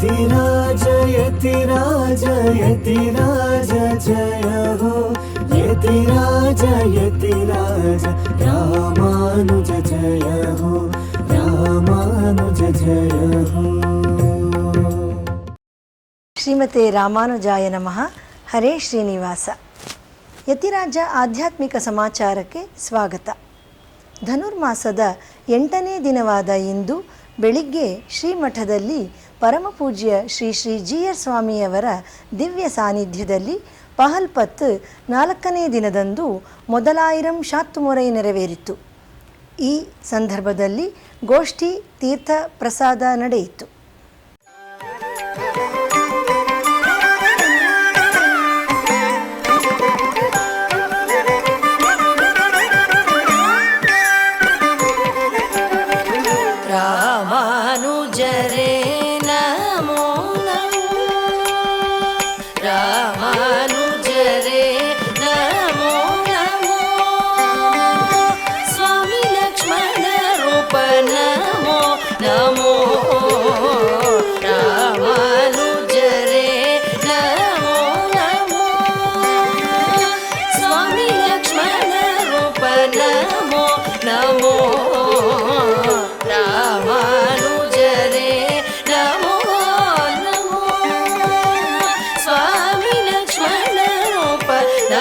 ಯತಿರಾಜ ಜಯ ಜಯ ಶ್ರೀಮತೆ ರಾಮಾನುಜಾಯ ನಮಃ. ಹರೇ ಶ್ರೀನಿವಾಸ. ಯತಿರಾಜ ಆಧ್ಯಾತ್ಮಿಕ ಸಮಾಚಾರಕ್ಕೆ ಸ್ವಾಗತ. ಧನುರ್ಮಾಸದ ಎಂಟನೇ ದಿನವಾದ ಇಂದು ಬೆಳಿಗ್ಗೆ ಶ್ರೀಮಠದಲ್ಲಿ ಪರಮಪೂಜ್ಯ ಶ್ರೀ ಶ್ರೀ ಜಿ ಆರ್ ಸ್ವಾಮಿಯವರ ದಿವ್ಯ ಸಾನ್ನಿಧ್ಯದಲ್ಲಿ ಪಹಲ್ಪತ್ ನಾಲ್ಕನೇ ದಿನದಂದು ಮೊದಲಾಯಿರಂ ಶಾತ್ತುಮೊರೆ ನೆರವೇರಿತು. ಈ ಸಂದರ್ಭದಲ್ಲಿ ಗೋಷ್ಠಿ ತೀರ್ಥ ಪ್ರಸಾದ ನಡೆಯಿತು.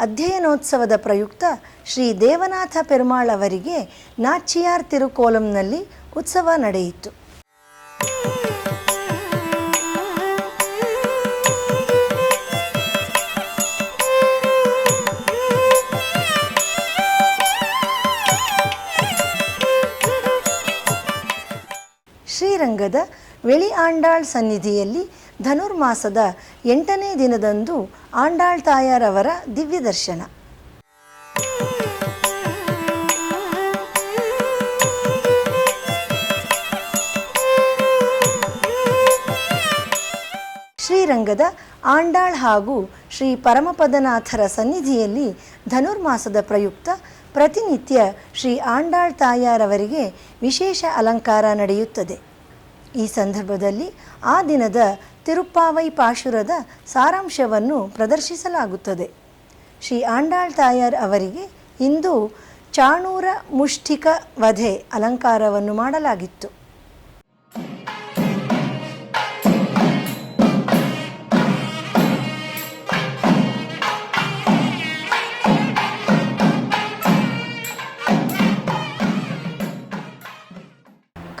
ಅಧ್ಯಯನೋತ್ಸವದ ಪ್ರಯುಕ್ತ ಶ್ರೀ ದೇವನಾಥ ಪೆರುಮಾಳ್ ಅವರಿಗೆ ನಾಚಿಯಾರ್ ತಿರುಕೋಲಂನಲ್ಲಿ ಉತ್ಸವ ನಡೆಯಿತು. ಶ್ರೀರಂಗದ ವೆಳಿ ಆಂಡಾಳ್ ಸನ್ನಿಧಿಯಲ್ಲಿ ಧನುರ್ಮಾಸದ ಎಂಟನೇ ದಿನದಂದು ಆಂಡಾಳ್ ತಾಯಾರವರ ದಿವ್ಯ ದರ್ಶನ. ಶ್ರೀರಂಗದ ಆಂಡಾಳ್ ಹಾಗೂ ಶ್ರೀ ಪರಮಪದನಾಥರ ಸನ್ನಿಧಿಯಲ್ಲಿ ಧನುರ್ಮಾಸದ ಪ್ರಯುಕ್ತ ಪ್ರತಿನಿತ್ಯ ಶ್ರೀ ಆಂಡಾಳ್ ತಾಯಾರವರಿಗೆ ವಿಶೇಷ ಅಲಂಕಾರ ನಡೆಯುತ್ತದೆ. ಈ ಸಂದರ್ಭದಲ್ಲಿ ಆ ದಿನದ ತಿರುಪ್ಪಾವೈ ಪಾಶುರದ ಸಾರಾಂಶವನ್ನು ಪ್ರದರ್ಶಿಸಲಾಗುತ್ತದೆ. ಶ್ರೀ ಆಂಡಾಳ್ ತಾಯರ್ ಅವರಿಗೆ ಇಂದು ಚಾಣೂರ ಮುಷ್ಠಿಕ ವಧೆ ಅಲಂಕಾರವನ್ನು ಮಾಡಲಾಗಿತ್ತು.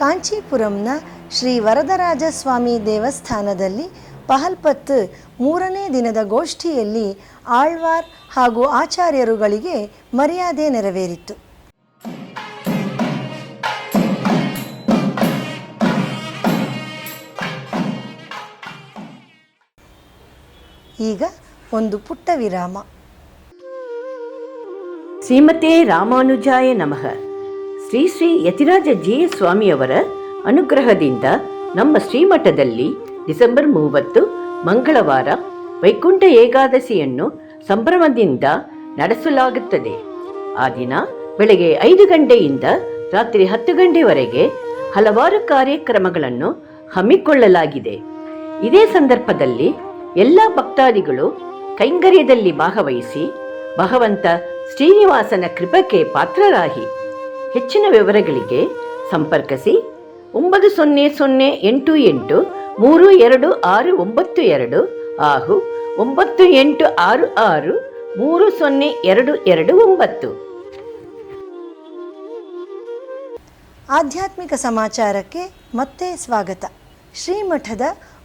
ಕಾಂಚೀಪುರಂನ ಶ್ರೀ ವರದರಾಜ ಸ್ವಾಮಿ ದೇವಸ್ಥಾನದಲ್ಲಿ ಪಹಲ್ಪತ್ ಮೂರನೇ ದಿನದ ಗೋಷ್ಠಿಯಲ್ಲಿ ಆಳ್ವಾರ್ ಹಾಗೂ ಆಚಾರ್ಯರುಗಳಿಗೆ ಮರ್ಯಾದೆ ನೆರವೇರಿತು ಈಗ ಒಂದು ಪುಟ್ಟ ವಿರಾಮ. ಶ್ರೀಮತೆ ರಾಮಾನುಜಾಯ ನಮಃ. ಶ್ರೀ ಶ್ರೀ ಯತಿರಾಜ ಜಿ ಸ್ವಾಮಿಯವರ ಅನುಗ್ರಹದಿಂದ ನಮ್ಮ ಶ್ರೀಮಠದಲ್ಲಿ ಡಿಸೆಂಬರ್ ಮೂವತ್ತು ಮಂಗಳವಾರ ವೈಕುಂಠ ಏಕಾದಶಿಯನ್ನು ಸಂಭ್ರಮದಿಂದ ನಡೆಸಲಾಗುತ್ತದೆ. ಆ ದಿನ ಬೆಳಗ್ಗೆ ಐದು ಗಂಟೆಯಿಂದ ರಾತ್ರಿ ಹತ್ತು ಗಂಟೆವರೆಗೆ ಹಲವಾರು ಕಾರ್ಯಕ್ರಮಗಳನ್ನು ಹಮ್ಮಿಕೊಳ್ಳಲಾಗಿದೆ. ಇದೇ ಸಂದರ್ಭದಲ್ಲಿ ಎಲ್ಲ ಭಕ್ತಾದಿಗಳು ಕೈಂಗರ್ಯದಲ್ಲಿ ಭಾಗವಹಿಸಿ ಭಗವಂತ ಶ್ರೀನಿವಾಸನ ಕೃಪಕ್ಕೆ ಪಾತ್ರರಾಗಿ ಹೆಚ್ಚಿನ ವಿವರಗಳಿಗೆ ಸಂಪರ್ಕಿಸಿ ಒಂಬತ್ತು ಸೊನ್ನೆ ಸೊನ್ನೆ ಎಂಟು ಎಂಟು ಮೂರು ಎರಡು ಆರು ಒಂಬತ್ತು ಎರಡು ಹಾಗೂ ಒಂಬತ್ತು ಎಂಟು ಆರು ಆರು ಮೂರು ಸೊನ್ನೆ ಎರಡು ಎರಡು ಒಂಬತ್ತು. ಆಧ್ಯಾತ್ಮಿಕ ಸಮಾಚಾರಕ್ಕೆ ಮತ್ತೆ ಸ್ವಾಗತ. ಶ್ರೀಮಠದ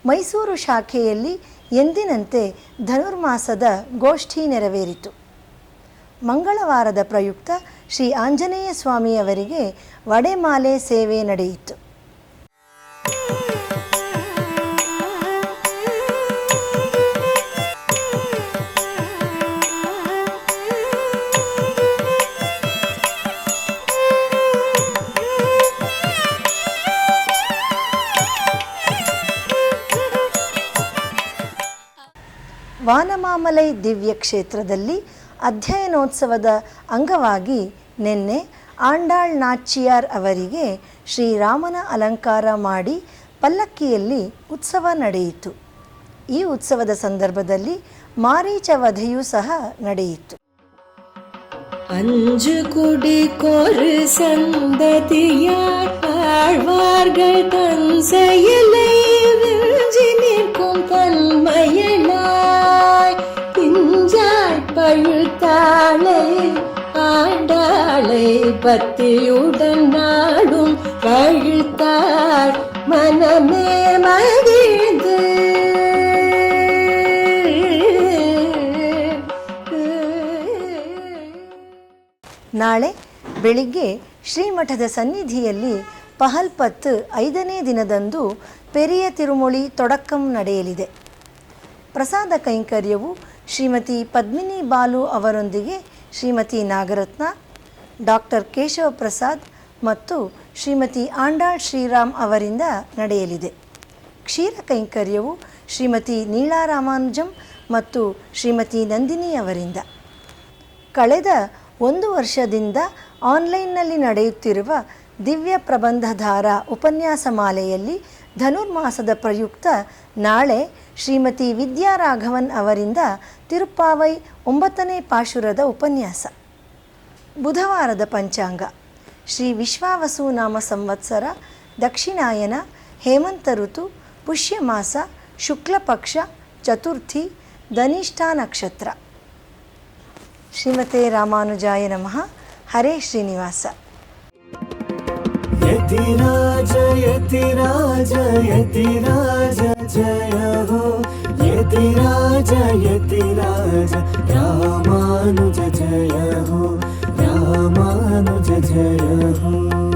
ಮೈಸೂರು ಶಾಖೆಯಲ್ಲಿ ಎಂದಿನಂತೆ ಧನುರ್ಮಾಸದ ಗೋಷ್ಠಿ ನೆರವೇರಿತು. ಮಂಗಳವಾರದ ಪ್ರಯುಕ್ತ ಶ್ರೀ ಆಂಜನೇಯ ಸ್ವಾಮಿಯವರಿಗೆ ವಡೆಮಾಲೆ ಸೇವೆ ನಡೆಯಿತು. ತಿರುವಾಮಲೈ ದಿವ್ಯ ಕ್ಷೇತ್ರದಲ್ಲಿ ಅಧ್ಯಯನೋತ್ಸವದ ಅಂಗವಾಗಿ ನಿನ್ನೆ ಆಂಡಾಳ್ ನಾಚಿಯಾರ್ ಅವರಿಗೆ ಶ್ರೀರಾಮನ ಅಲಂಕಾರ ಮಾಡಿ ಪಲ್ಲಕ್ಕಿಯಲ್ಲಿ ಉತ್ಸವ ನಡೆಯಿತು ಈ ಉತ್ಸವದ ಸಂದರ್ಭದಲ್ಲಿ ಮಾರೀಚ ವಧೆಯೂ ಸಹ ನಡೆಯಿತು அஞ்சு குடி கொரு சந்ததியார் ஆழ்வார்கள் தன் செயலை விஞ்சி நிற்கும் தன்மையனாய் பிஞ்சாய் பழுத்தாளை ஆண்டாளை பத்தியுடன் நாடும் பழுத்தாள் மனமே மகிழ்ந்து ನಾಳೆ ಬೆಳಿಗ್ಗೆ ಶ್ರೀಮಠದ ಸನ್ನಿಧಿಯಲ್ಲಿ ಪಹಲ್ಪತ್ತು ಐದನೇ ದಿನದಂದು ಪೆರಿಯ ತಿರುಮೊಳಿ ತೊಡಕ್ಕಂ ನಡೆಯಲಿದೆ. ಪ್ರಸಾದ ಕೈಂಕರ್ಯವು ಶ್ರೀಮತಿ ಪದ್ಮಿನಿ ಬಾಲು ಅವರೊಂದಿಗೆ ಶ್ರೀಮತಿ ನಾಗರತ್ನ, ಡಾಕ್ಟರ್ ಕೇಶವ ಪ್ರಸಾದ್ ಮತ್ತು ಶ್ರೀಮತಿ ಆಂಡಾಳ್ ಶ್ರೀರಾಮ್ ಅವರಿಂದ ನಡೆಯಲಿದೆ. ಕ್ಷೀರ ಕೈಂಕರ್ಯವು ಶ್ರೀಮತಿ ನೀಳಾ ರಾಮಾನುಜಂ ಮತ್ತು ಶ್ರೀಮತಿ ನಂದಿನಿ ಅವರಿಂದ. ಕಳೆದ ಒಂದು ವರ್ಷದಿಂದ ಆನ್ಲೈನ್ನಲ್ಲಿ ನಡೆಯುತ್ತಿರುವ ದಿವ್ಯ ಪ್ರಬಂಧಧಾರ ಉಪನ್ಯಾಸ ಮಾಲೆಯಲ್ಲಿ ಧನುರ್ಮಾಸದ ಪ್ರಯುಕ್ತ ನಾಳೆ ಶ್ರೀಮತಿ ವಿದ್ಯಾರಾಘವನ್ ಅವರಿಂದ ತಿರುಪ್ಪಾವೈ ಒಂಬತ್ತನೇ ಪಾಶುರದ ಉಪನ್ಯಾಸ. ಬುಧವಾರದ ಪಂಚಾಂಗ. ಶ್ರೀ ವಿಶ್ವಾವಸು ನಾಮ ಸಂವತ್ಸರ, ದಕ್ಷಿಣಾಯನ, ಹೇಮಂತ ಋತು, ಪುಷ್ಯಮಾಸ, ಶುಕ್ಲಪಕ್ಷ, ಚತುರ್ಥಿ, ಧನಿಷ್ಠಾ ನಕ್ಷತ್ರ. ಶ್ರೀಮತೆ ರಾಮಾನುಜಾಯ ನಮಃ. ಹರೇ ಶ್ರೀನಿವಾಸ. जयति राजयति राजयति राज जय हो। यति राजयति राज रामानुज जय हो। रामानुज जय हो।